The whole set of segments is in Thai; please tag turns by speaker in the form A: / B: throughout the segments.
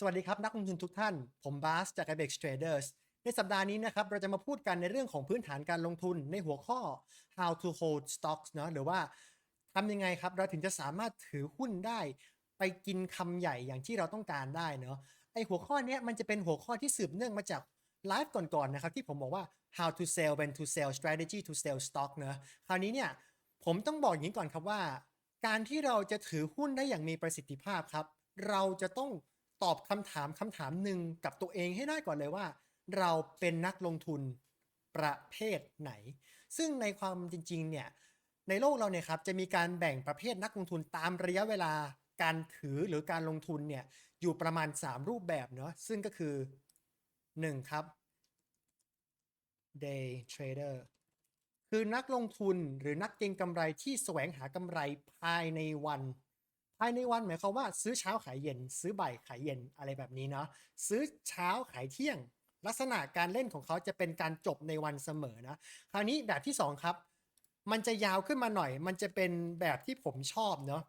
A: สวัสดีครับ นักลงทุนทุกท่าน ผมบาสจาก ibex Traders ในสัปดาห์นี้นะครับ เราจะมาพูดกันในเรื่องของพื้นฐานการลงทุนในหัวข้อ how to hold stocks เนอะหรือว่าทำยังไงครับ เราถึงจะสามารถถือหุ้นได้ไปกินคำใหญ่อย่างที่เราต้องการได้เนอะไอหัวข้อนี้มันจะเป็นหัวข้อที่สืบเนื่องมาจากไลฟ์ก่อนๆนะครับที่ผมบอกว่า how to sell when to sell strategy to sell stock เนอะคราวนี้เนี่ยผมต้องบอกอย่างนี้ก่อนครับว่า การที่เราจะถือหุ้นได้อย่างมีประสิทธิภาพครับ เราจะต้อง ตอบคำถามคำถามหนึ่งกับตัวเองให้ได้ก่อนเลยว่า เราเป็นนักลงทุนประเภทไหน ซึ่งในความจริงๆเนี่ยในโลกเราเนี่ยครับจะมีการแบ่งประเภทนักลงทุนตามระยะเวลาการถือหรือการลงทุนเนี่ยอยู่ประมาณ 3 รูปแบบเนาะซึ่งก็คือ 1 ครับ day trader คือนักลงทุนหรือนักเก็งกำไรที่แสวงหากำไรภายในวัน ภายในวันหมายความว่าซื้อเช้าขายเย็น ซื้อบ่ายขายเย็นอะไรแบบนี้เนาะซื้อเช้าขายเที่ยง ลักษณะการเล่นของเขาจะเป็นการจบในวันเสมอนะคราวนี้แบบที่ 2 ครับ มันจะยาวขึ้นมาหน่อย มันจะเป็นแบบที่ผมชอบเนาะ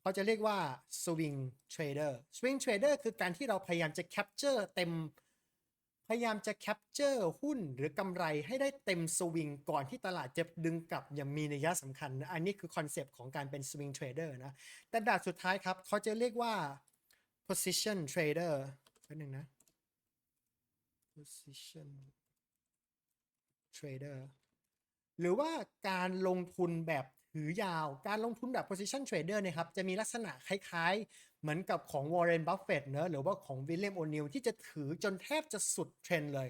A: เขาจะเรียกว่า swing trader swing trader คือการที่เราพยายามจะ capture เต็ม พยายามจะ capture หุ้นหรือกำไรให้ได้เต็มสวิงก่อนที่ตลาดจะดึงกลับอย่างมีนัยสำคัญนะอันนี้คือคอนเซปต์ของการเป็น swing trader นะ แต่แบบสุดท้ายครับ เขาจะเรียกว่า position trader แป๊บนึงนะ position trader หรือว่าการลงทุนแบบ ถือยาวการลงทุนแบบ position trader เนยครับจะมีลักษณะคล้ายๆ เหมือนกับของ Warren Buffett เนอะหรือว่าของ William O'Neill ที่จะถือจนแทบจะสุดเทรนเลย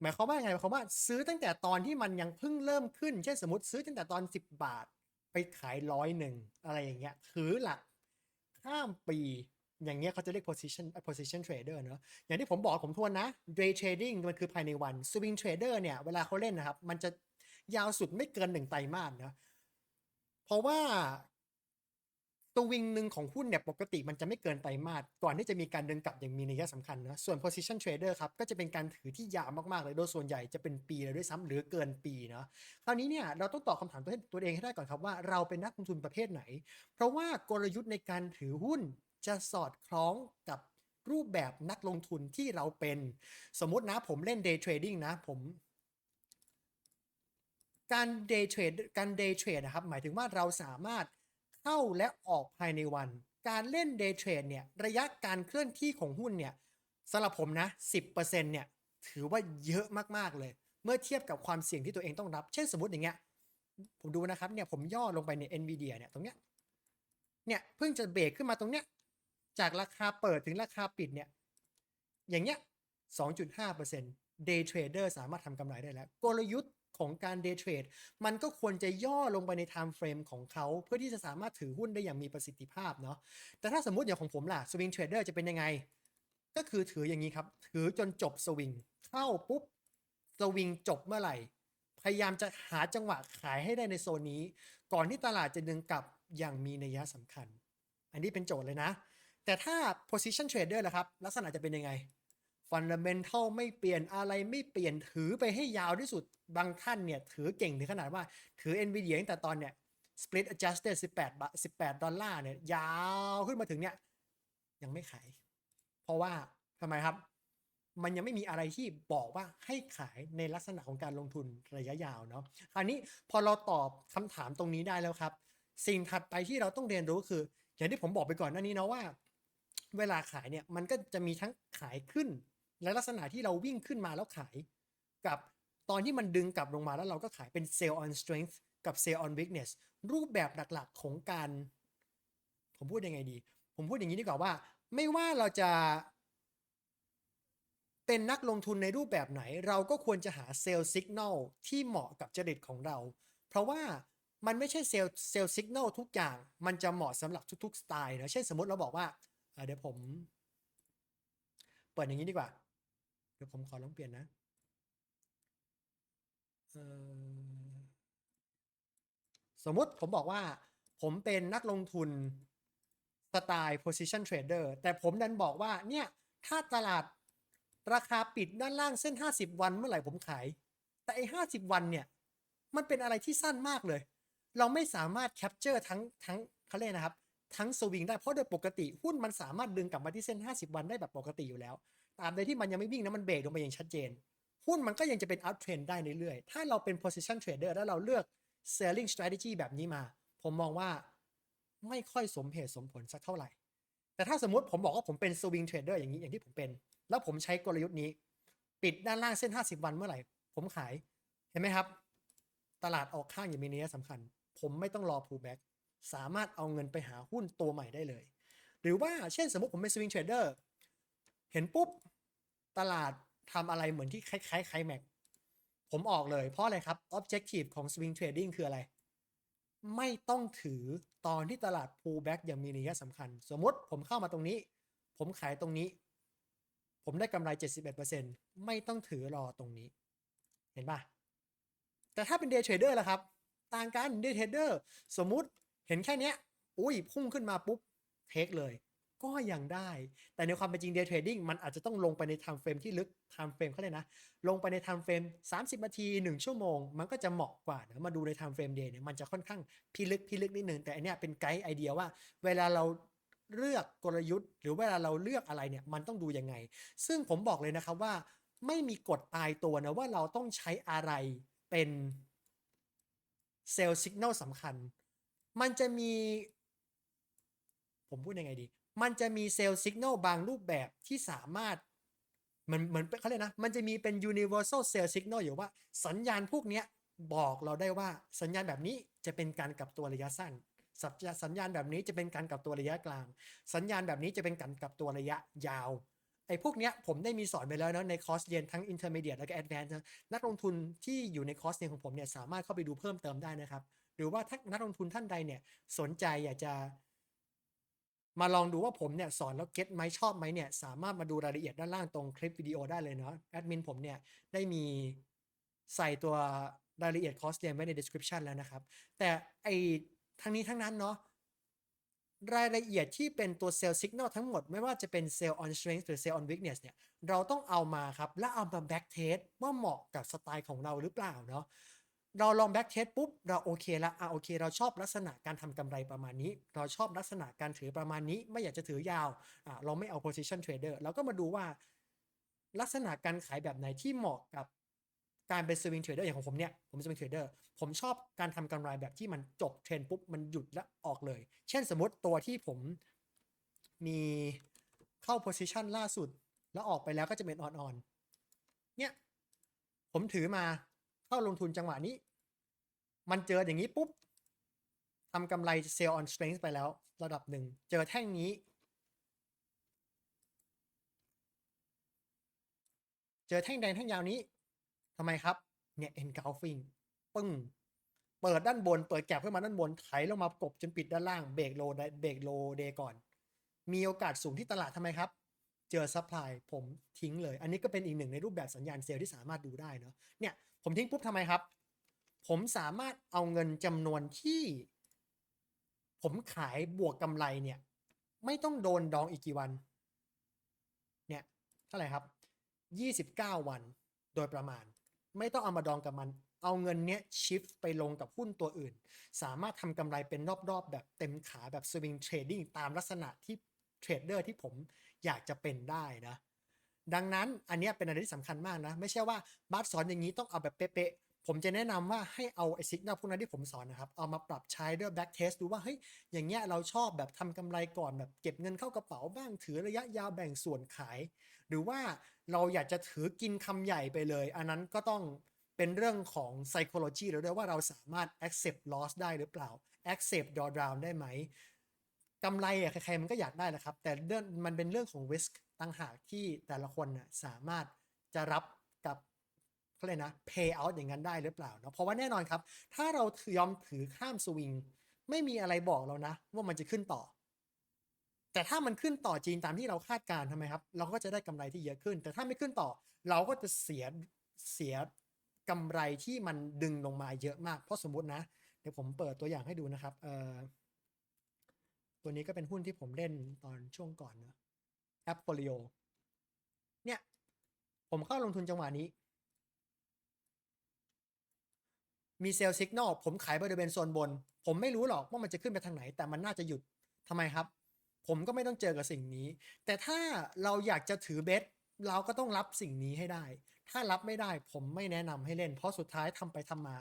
A: หมายความว่าไงหมายความว่าซื้อตั้งแต่ตอนที่มันยังเพิ่งเริ่มขึ้น เช่นสมมติซื้อตั้งแต่ตอน 10 บาท ไปขายร้อยหนึ่งอะไรอย่างเงี้ยถือหลักข้ามปีอย่างเงี้ยเขาจะเรียก position position trader เนอะอย่างที่ผมบอกผมทวนนะ day trading มันคือภายในวัน swing trader เนี่ยเวลาเขาเล่นนะครับ มันจะยาวสุดไม่เกินหนึ่งไตรมาสนะ เพราะว่าตัววิงหนึ่งของหุ้นเนี่ยปกติมันจะไม่เกินไตรมาสก่อนที่จะมีการเดินกลับอย่างมีนัยสำคัญนะส่วน position trader ครับก็จะเป็นการถือที่ยาวมากๆเลยโดยส่วนใหญ่จะเป็นปีเลยด้วยซ้ำหรือเกินปีเนาะคราวนี้เนี่ยเราต้องตอบคำถามตัวตัวเองให้ได้ก่อนครับว่าเราเป็นนักลงทุนประเภทไหน เพราะว่ากลยุทธ์ในการถือหุ้นจะสอดคล้องกับรูปแบบนักลงทุนที่เราเป็น สมมตินะผมเล่น day trading นะผม การ day trade การ day trade นะครับหมายถึงว่าเราสามารถเข้าและออกภายในวัน การเล่น day trade เนี่ยระยะการเคลื่อนที่ของหุ้นเนี่ยสำหรับผมนะ 10%เนี่ยถือว่าเยอะมากๆเลย เมื่อเทียบกับความเสี่ยงที่ตัวเองต้องรับ เช่นสมมติอย่างเงี้ยผมดูนะครับเนี่ยผมย่อลงไปใน NVIDIA เนี่ยตรงเนี้ยเนี่ยเพิ่งจะเบรกขึ้นมาตรงเนี้ยจากราคาเปิดถึงราคาปิดเนี่ยอย่างเงี้ย2.5% day trader สามารถทำกำไรได้แล้ว กลยุทธ์ ของการ day trade มันก็ควรจะย่อลงไปใน time frame ของเขาเพื่อที่จะสามารถถือหุ้นได้อย่างมีประสิทธิภาพเนาะแต่ถ้าสมมติอย่างของผมล่ะ swing trader จะเป็นยังไง ก็คือถืออย่างนี้ครับ ถือจนจบสวิงเข้าปุ๊บสวิงจบเมื่อไหร่ พยายามจะหาจังหวะขายให้ได้ในโซนนี้ ก่อนที่ตลาดจะดึงกลับอย่างมีนัยสำคัญ อันนี้เป็นโจทย์เลยนะ แต่ถ้า position trader ล่ะครับ ลักษณะจะเป็นยังไง fundamental ไม่เปลี่ยนอะไรไม่เปลี่ยนถือไปให้ยาวที่สุดบางท่านเนี่ย ถือเก่งถึงขนาดว่าถือ NVIDIA ตั้งแต่ตอนเนี่ย split adjusted 18บาท18 ดอลลาร์เนี่ย ยาวขึ้นมาถึงเนี่ย ยังไม่ขาย เพราะว่าทำไมครับ มันยังไม่มีอะไรที่บอกว่าให้ขายในลักษณะของการลงทุนระยะยาวเนาะคราวนี้พอเราตอบคำถามตรงนี้ได้แล้วครับ สิ่งถัดไปที่เราต้องเรียนรู้คือ อย่างที่ผมบอกไปก่อนหน้านี้เนาะว่า เวลาขายเนี่ยมันก็จะมีทั้งขายขึ้น และลักษณะที่เราวิ่งขึ้นมาแล้วขาย กับตอนที่มันดึงกลับลงมาแล้วเราก็ขายเป็น sell on strength กับ sell on weakness รูปแบบหลักๆของการ ผมพูดยังไงดี ผมพูดอย่างนี้ดีกว่าว่า ไม่ว่าเราจะเป็นนักลงทุนในรูปแบบไหน เราก็ควรจะหาเซลล์สัญญาณที่เหมาะกับจริตของเรา เพราะว่ามันไม่ใช่เซลล์เซลล์สัญญาณทุกอย่าง มันจะเหมาะสำหรับทุกๆสไตล์นะเช่นสมมติเราบอกว่าเดี๋ยวผม เปิดอย่างนี้ดีกว่า เดี๋ยวผมขอลองเปลี่ยนนะ สมมุติผมบอกว่าผมเป็นนักลงทุนสไตล์ position trader แต่ผมดันบอกว่าเนี่ย ถ้าตลาดราคาปิดด้านล่างเส้น 50 วันเมื่อไหร่ผมขาย แต่ไอ้50วันเนี่ย มันเป็นอะไรที่สั้นมากเลย เราไม่สามารถแคปเจอร์ทั้งทั้งเขาเรียกนะครับ ทั้งสวิงได้เพราะโดยปกติหุ้นมันสามารถดึงกลับมาที่เส้น 50 วันได้แบบปกติอยู่แล้ว ตามใดที่มันยังไม่วิ่งนะมันเบรกลงไปอย่างชัดเจน หุ้นมันก็ยังจะเป็น up trend ได้เรื่อยๆ ถ้าเราเป็น position trader แล้วเราเลือก selling strategy แบบนี้มา ผมมองว่าไม่ค่อยสมเหตุสมผลสักเท่าไหร่ แต่ถ้าสมมติผมบอกว่าผมเป็น swing trader อย่างนี้อย่างที่ผมเป็น แล้วผมใช้กลยุทธ์นี้ ปิดด้านล่างเส้น 50 วันเมื่อไหร่ ผมขายเห็นไหมครับ ตลาดออกข้างอย่างมีนัยสำคัญ ผมไม่ต้องรอ pullback สามารถเอาเงินไปหาหุ้นตัวใหม่ได้เลย หรือว่าเช่นสมมติผมเป็น swing trader เห็นปุ๊บ ตลาดทำอะไรเหมือนที่คล้ายๆคล้ายแม็กผมออกเลยเพราะอะไรครับ objective ของ swing trading คืออะไร ไม่ต้องถือตอนที่ตลาด pullback อย่างมีนัยสำคัญ สมมติผมเข้ามาตรงนี้ ผมขายตรงนี้ ผมได้กำไร 71%ไม่ต้องถือรอตรงนี้ เห็นปะแต่ถ้าเป็น day trader ล่ะครับ ต่างกัน day trader สมมุติเห็นแค่เนี้ยอุ้ยพุ่งขึ้นมาปุ๊บเทคเลย ก็ยังได้ แต่ในความเป็นจริง day trading มันอาจจะต้องลงไปใน time frame ที่ลึก time frame เขาเลยนะ ลงไปใน time frame 30 นาที 1 ชั่วโมง มันก็จะเหมาะกว่านะมาดูใน time frame day เนี่ยมันจะค่อนข้างพิลึกพิลึกนิดนึงแต่อันเนี้ยเป็นไกด์ไอเดียว่า เวลาเราเลือกกลยุทธ์ หรือเวลาเราเลือกอะไรเนี่ยมันต้องดูยังไง ซึ่งผมบอกเลยนะครับว่า ไม่มีกฎตายตัวนะว่าเราต้องใช้อะไรเป็นเซลล์สัญญาณสำคัญ มันจะมีผมพูดยังไงดี มันจะมีเซลล์สัญญาณบางรูปแบบที่สามารถเหมือนเหมือนเขาเรียกนะ มันจะมีเป็น universal cell signal อยู่ว่าสัญญาณพวกนี้บอกเราได้ว่าสัญญาณแบบนี้จะเป็นการกลับตัวระยะสั้นสัญญาสัญญาณแบบนี้จะเป็นการกลับตัวระยะกลาง สัญญาณแบบนี้จะเป็นการกลับตัวระยะยาวไอ้พวกเนี้ยผมได้มีสอนไปแล้วเนาะในคอร์สเรียนทั้ง intermediate แล้วก็ advanced นะนักลงทุนที่อยู่ในคอร์สเรียนของผมเนี่ยสามารถเข้าไปดูเพิ่มเติมได้นะครับ หรือว่าถ้านักลงทุนท่านใดเนี่ยสนใจอยากจะ มาลองดูว่าผมเนี่ยสอนแล้วเก็ตไหมชอบไหมเนี่ยสามารถมาดูรายละเอียดด้านล่างตรงคลิปวิดีโอได้เลยเนาะแอดมินผมเนี่ยได้มีใส่ตัวรายละเอียดคอร์สเรียนไว้ใน description แล้วนะครับ แต่ไอทั้งนี้ทั้งนั้นเนาะรายละเอียดที่เป็นตัวเซลล์สัญญาณทั้งหมด ไม่ว่าจะเป็นเซลล์ on strength หรือเซลล์ on weakness เนี่ยเราต้องเอามาครับ แล้วเอามา back test ว่าเหมาะกับสไตล์ของเราหรือเปล่าเนาะ เราลองแบ็กเทสปุ๊บเราโอเคละอะโอเค เราชอบลักษณะการทำกำไรประมาณนี้ เราชอบลักษณะการถือประมาณนี้ ไม่อยากจะถือยาวอะเราไม่เอา position trader เราก็มาดูว่า ลักษณะการขายแบบไหนที่เหมาะกับการเป็น swing trader อย่างของผมเนี่ยผม swing trader ผมชอบการทำกำไรแบบที่มันจบเทรนปุ๊บมันหยุดและออกเลย เช่นสมมติตัวที่ผมมีเข้า position ล่าสุด แล้วออกไปแล้วก็จะเป็น on on เนี่ยผมถือมาเข้าลงทุนจังหวะนี้ มันเจออย่างนี้ปุ๊บทำกำไรเซลล์ on strength ไปแล้ว ระดับหนึ่ง เจอแท่งนี้ เจอแท่งแดงแท่งยาวนี้ทำไมครับ เนี่ย engulfing ปึ้ง เปิดด้านบน เปิดแก็บขึ้นมาด้านบน ไถลงมากบจนปิดด้านล่าง เบรกโลเบรกโลเดก่อน มีโอกาสสูงที่ตลาดทำไมครับ เจอซัพพลายผมทิ้งเลย อันนี้ก็เป็นอีกหนึ่งในรูปแบบสัญญาณเซลล์ที่สามารถดูได้เนาะ เนี่ย ผมทิ้งปุ๊บทำไมครับ ผมสามารถเอาเงินจำนวนที่ ผมขายบวกกำไรเนี่ย ไม่ต้องโดนดองอีกกี่วัน เนี่ยเท่าไหร่ครับ 29 วันโดยประมาณ ไม่ต้องเอามาดองกับมัน เอาเงินเนี้ยชิฟไปลงกับหุ้นตัวอื่น สามารถทำกำไรเป็นรอบๆ แบบเต็มขาแบบสวิงเทรดดิ้งตามลักษณะที่เทรดเดอร์ที่ผมอยากจะเป็นได้นะดังนั้นอันนี้เป็นอะไรที่สำคัญมากนะ ไม่ใช่ว่าบัสสอนอย่างนี้ต้องเอาแบบเป๊ะ ผมจะแนะนำว่าให้เอาไอซิกนัลพวกนั้นที่ผมสอนนะครับ เอามาปรับใช้ด้วยแบ็กเทสดูว่าเฮ้ยอย่างเงี้ยเราชอบแบบทำกำไรก่อนแบบเก็บเงินเข้ากระเป๋าบ้างถือระยะยาวแบ่งส่วนขาย หรือว่าเราอยากจะถือกินคำใหญ่ไปเลย อันนั้นก็ต้องเป็นเรื่องของ psychology แล้วด้วยว่าเราสามารถ accept loss ได้หรือเปล่า accept drawdown ได้ไหมกำไรอะใครๆมันก็อยากได้แหละครับ แต่เรื่องมันเป็นเรื่องของ risk ต่างหากที่แต่ละคนน่ะสามารถจะรับ กับเขาเลยนะ pay out อย่างนั้นได้หรือเปล่าเนาะเพราะว่าแน่นอนครับ ถ้าเรายอมถือข้ามสวิง ไม่มีอะไรบอกเรานะ ว่ามันจะขึ้นต่อ แต่ถ้ามันขึ้นต่อจริงตามที่เราคาดการณ์ทำไมครับ เราก็จะได้กำไรที่เยอะขึ้น แต่ถ้าไม่ขึ้นต่อ เราก็จะเสียเสียกำไรที่มันดึงลงมาเยอะมาก เพราะสมมตินะ เดี๋ยวผมเปิดตัวอย่างให้ดูนะครับเอ่อตัวนี้ก็เป็นหุ้นที่ผมเล่นตอนช่วงก่อนเนอะแอปโฟลิโอเนี่ย ผมเข้าลงทุนจังหวะนี้ มีเซลล์สัญญาณผมขายบริเวณโซนบน ผมไม่รู้หรอกว่ามันจะขึ้นไปทางไหน แต่มันน่าจะหยุดทำไมครับ ผมก็ไม่ต้องเจอกับสิ่งนี้ แต่ถ้าเราอยากจะถือเบสเราก็ต้องรับสิ่งนี้ให้ได้ ถ้ารับไม่ได้ผมไม่แนะนำให้เล่น เพราะสุดท้ายทำไปทำมา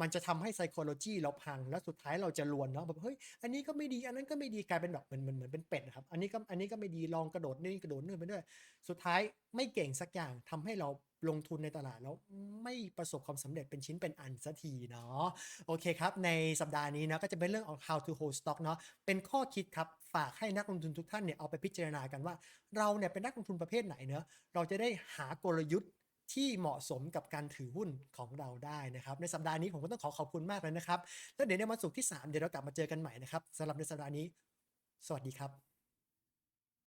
A: มันจะทำให้ psychology เราพัง แล้วสุดท้ายเราจะลวนเนาะแบบเฮ้ยอันนี้ก็ไม่ดีอันนั้นก็ไม่ดีกลายเป็นแบบเหมือนเหมือนเหมือนเป็นเป็ดอะครับอันนี้ก็อันนี้ก็ไม่ดีลองกระโดดนี่กระโดดนู่นไปด้วย สุดท้ายไม่เก่งสักอย่างทำให้เราลงทุนในตลาดแล้วไม่ประสบความสำเร็จเป็นชิ้นเป็นอันสักทีเนาะโอเคครับ ในสัปดาห์นี้นะก็จะเป็นเรื่องของ how to hold stock เนาะเป็นข้อคิดครับ ฝากให้นักลงทุนทุกท่านเนี่ยเอาไปพิจารณากันว่า เราเนี่ยเป็นนักลงทุนประเภทไหนเนอะเราจะได้หากลยุทธ์ ที่เหมาะสมกับการถือหุ้นของเราได้นะครับ ในสัปดาห์นี้ผมก็ต้องขอขอบคุณมากเลยนะครับ แล้วเดี๋ยวในวันศุกร์ที่ 3 เดี๋ยวเรากลับมาเจอกันใหม่นะครับสำหรับในสัปดาห์นี้ สวัสดีครับ